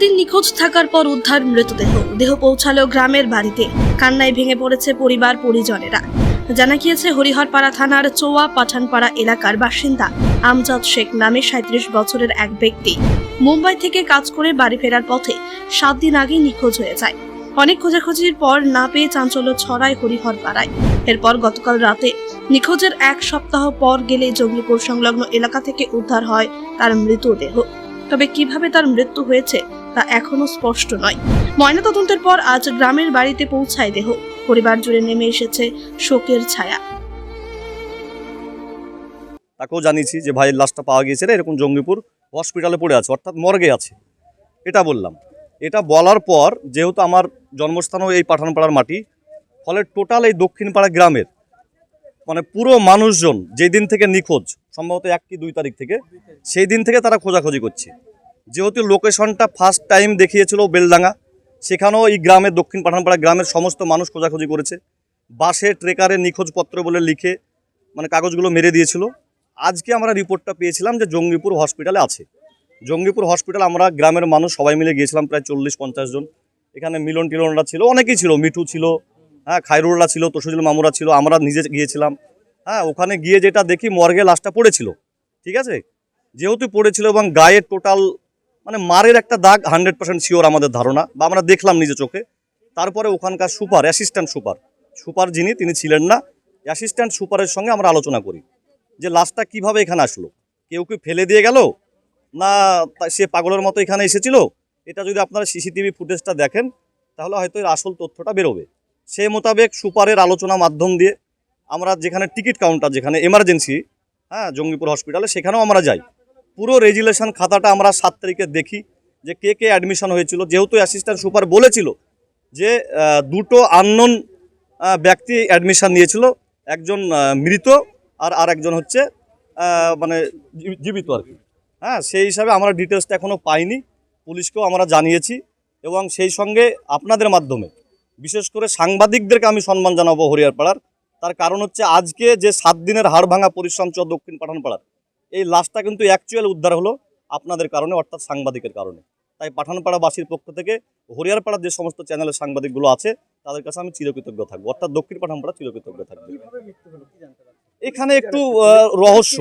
দিন নিখোঁজ থাকার পর উদ্ধার মৃতদেহ। দেহ পৌঁছালো গ্রামের বাড়িতে। কান্নায় ভেঙে পড়েছে পরিবার, পরিজনেরা। জানা গিয়েছে, হরিহরপাড়া থানার চোয়া পাঠানপাড়া এলাকার বাসিন্দা আমজাদ শেখ নামে সাঁত্রিশ বছরের এক ব্যক্তি। মুম্বাই থেকে কাজ করে বাড়ি ফেরার পথে সাত দিন আগে নিখোঁজ হয়ে যায়। অনেক খোঁজাখুঁজির পর না পেয়ে চাঞ্চল্য ছড়ায় হরিহরপাড়ায়। এরপর গতকাল রাতে নিখোঁজের এক সপ্তাহ পর গেলে জঙ্গিপুর সংলগ্ন এলাকা থেকে উদ্ধার হয় তার মৃতদেহ। তবে কীভাবে তার মৃত্যু হয়েছে তা এখনও স্পষ্ট নয়। ময়নাতদন্তের পর আজ গ্রামের বাড়িতে পৌঁছায় দেহ। পরিবার জুড়ে নেমে এসেছে শোকের ছায়া। তাকেও জানিয়েছি যে ভাইয়ের লাশটা পাওয়া গিয়েছে এরকম জঙ্গিপুর হসপিটালে পড়ে আছে, অর্থাৎ মর্গে আছে। এটা বললাম। এটা বলার পর, যেহেতু আমার জন্মস্থানও এই পাঠানপাড়ার মাটি, ফলে টোটাল এই দক্ষিণপাড়া গ্রামের মানে পুরো মানুষজন যেই দিন থেকে নিখোঁজ, সম্ভবত এক কি দুই তারিখ থেকে, সেই দিন থেকে তারা খোঁজাখুঁজি করছে। যেহেতু লোকেশনটা ফার্স্ট টাইম দেখিয়েছিল বেলডাঙ্গা, সেখানেও এই গ্রামের, দক্ষিণ পাঠানপাড়া গ্রামের সমস্ত মানুষ খোঁজাখুঁজি করেছে। বাসে, ট্রেকারে নিখোঁজপত্র বলে লিখে মানে কাগজগুলো মেরে দিয়েছিল। আজকে আমরা রিপোর্টটা পেয়েছিলাম যে জঙ্গিপুর হসপিটালে আছে। জঙ্গিপুর হসপিটাল আমরা গ্রামের মানুষ সবাই মিলে গিয়েছিলাম, প্রায় চল্লিশ পঞ্চাশ জন। এখানে মিলন টিলনরা ছিল, অনেকেই ছিল, মিঠু ছিল হ্যাঁ খায়রুল্লাহ ছিল তসুজুল মামুরা ছিল, আমরা নিজে গিয়েছিলাম। হ্যাঁ ওখানে গিয়ে যেটা দেখি মর্গে লাশটা পড়েছিল, ঠিক আছে? যেহেতু পড়েছিল এবং গায়ে টোটাল মানে মারের একটা দাগ হান্ড্রেড পার্সেন্ট শিওর আমাদের ধারণা, বা আমরা দেখলাম নিজে চোখে। তারপরে ওখানকার সুপার অ্যাসিস্ট্যান্ট সুপার সুপার যিনি, তিনি ছিলেন না। অ্যাসিস্ট্যান্ট সুপারের সঙ্গে আমরা আলোচনা করি, যে লাশটা কীভাবে এখানে আসলো? কেউ কি ফেলে দিয়ে গেল? না সে পাগলের মতো এখানে এসেছিল? এটা যদি আপনারা সিসিটিভি ফুটেজটা দেখেন, তাহলে হয়তো এর আসল তথ্যটা বেরোবে। সে মোতাবেক সুপারের আলোচনা মাধ্যম দিয়ে আমরা যেখানে টিকিট কাউন্টার, যেখানে এমার্জেন্সি হ্যাঁ জঙ্গিপুর হসপিটালে সেখানেও আমরা যাই। পুরো রেজুলেশন খাতাটা আমরা সাত তারিখে দেখি যে কে কে অ্যাডমিশন হয়েছিল। যেহেতু অ্যাসিস্ট্যান্ট সুপার বলেছিল যে দুটো আননোন ব্যক্তি অ্যাডমিশন নিয়েছিল, একজন মৃত আর আর একজন হচ্ছে মানে জীব- জীবিত আর কি। হ্যাঁ সেই হিসাবে আমরা ডিটেলসটা এখনও পাইনি। পুলিশকেও আমরা জানিয়েছি এবং সেই সঙ্গে আপনাদের মাধ্যমে বিশেষ করে সাংবাদিকদেরকে আমি সম্মান জানাব হরিয়ারপাড়ার। তার কারণ হচ্ছে আজকে যে সাত দিনের হাড় ভাঙা পরিশ্রম চ দক্ষিণ পাঠানপাড়ার এই লাশটা কিন্তু অ্যাকচুয়াল উদ্ধার হলো আপনাদের কারণে অর্থাৎ সাংবাদিকের কারণে। তাই পাঠানপাড়াবাসীর পক্ষ থেকে হরিয়ারপাড়ার যে সমস্ত চ্যানেলের সাংবাদিকগুলো আছে তাদের কাছে আমি চিরকৃতজ্ঞ থাকব। অর্থাৎ দক্ষিণ পাঠানপাড়া চিরকৃতজ্ঞ থাকবে। এখানে একটু রহস্য।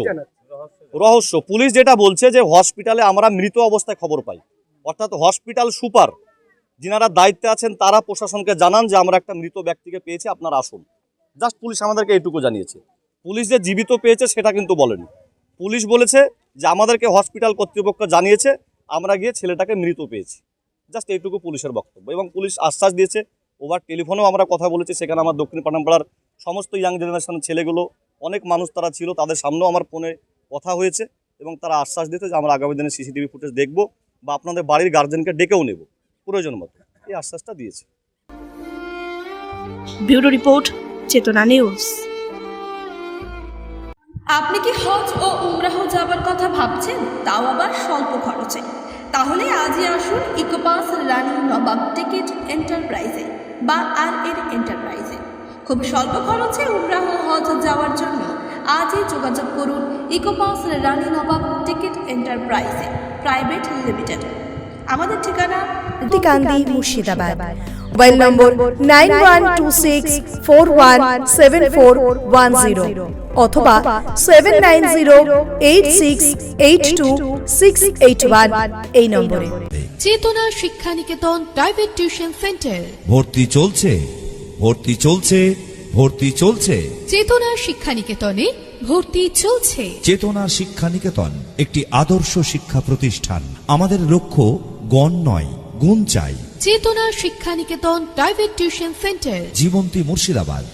রহস্য। পুলিশ যেটা বলছে যে হসপিটালে আমরা মৃত অবস্থায় খবর পাই। অর্থাৎ হসপিটাল সুপার যিনারা দায়িত্বে আছেন, তারা প্রশাসনকে জানান যে আমরা একটা মৃত ব্যক্তিকে পেয়েছি, আপনারা আসুন। জাস্ট পুলিশ আমাদেরকে এইটুকু জানিয়েছে। পুলিশ যে জীবিত পেয়েছে, সেটা কিন্তু বলেনি। পুলিশ বলেছে যে আমাদেরকে হসপিটাল কর্তৃপক্ষ জানিয়েছে, আমরা গিয়ে ছেলেটাকে মৃত পেয়েছি। জাস্ট এইটুকু পুলিশের বক্তব্য। এবং পুলিশ আশ্বাস দিয়েছে, ওভার টেলিফোনেও আমরা কথা বলেছি, সেখানে আমার দক্ষিণ পাঠানপাড়ার সমস্ত ইয়াং জেনারেশনের ছেলেগুলো, অনেক মানুষ তারা ছিল, তাদের সামনেও আমার ফোনে কথা হয়েছে এবং তারা আশ্বাস দিতে যে আমরা আগামী দিনে সিসিটিভি ফুটেজ দেখব বা আপনাদের বাড়ির গার্জেনকে ডেকেও নেব। প্রয়োজন মতো। এই আশ্বাসটা দিয়েছে। Bureau report Chetana news. আপনি কি হজ ও উমরাহ যাবার কথা ভাবছেন? তাও আবার স্বল্প খরচে। তাহলে আজই আসুন ইকোপাস রানী নবাব টিকিট এন্টারপ্রাইজে বা আর এর এন্টারপ্রাইজে। খুব স্বল্প খরচে উমরাহ হজ যাওয়ার জন্য আজই যোগাযোগ করুন ইকোপাস রানী নবাব টিকিট এন্টারপ্রাইজে প্রাইভেট লিমিটেড। আমাদের ঠিকানা Kandi Murshidabad. Mobile number nine one two six four one seven four one zero অথবা seven nine zero eight six eight two six eight one এই নম্বরে। চেতনা Shiksha Niketan private tuition centre. ভর্তি চলছে ভর্তি চলছে ভর্তি চলছে। চেতনা শিক্ষা নিকেতনে ভর্তি চলছে। চেতনা শিক্ষা নিকেতন। একটি আদর্শ শিক্ষা প্রতিষ্ঠান। আমাদের লক্ষ্য গণ নয় গুণ চাই। Chetana Shiksha Niketan private tuition centre. Jibanti Murshidabad.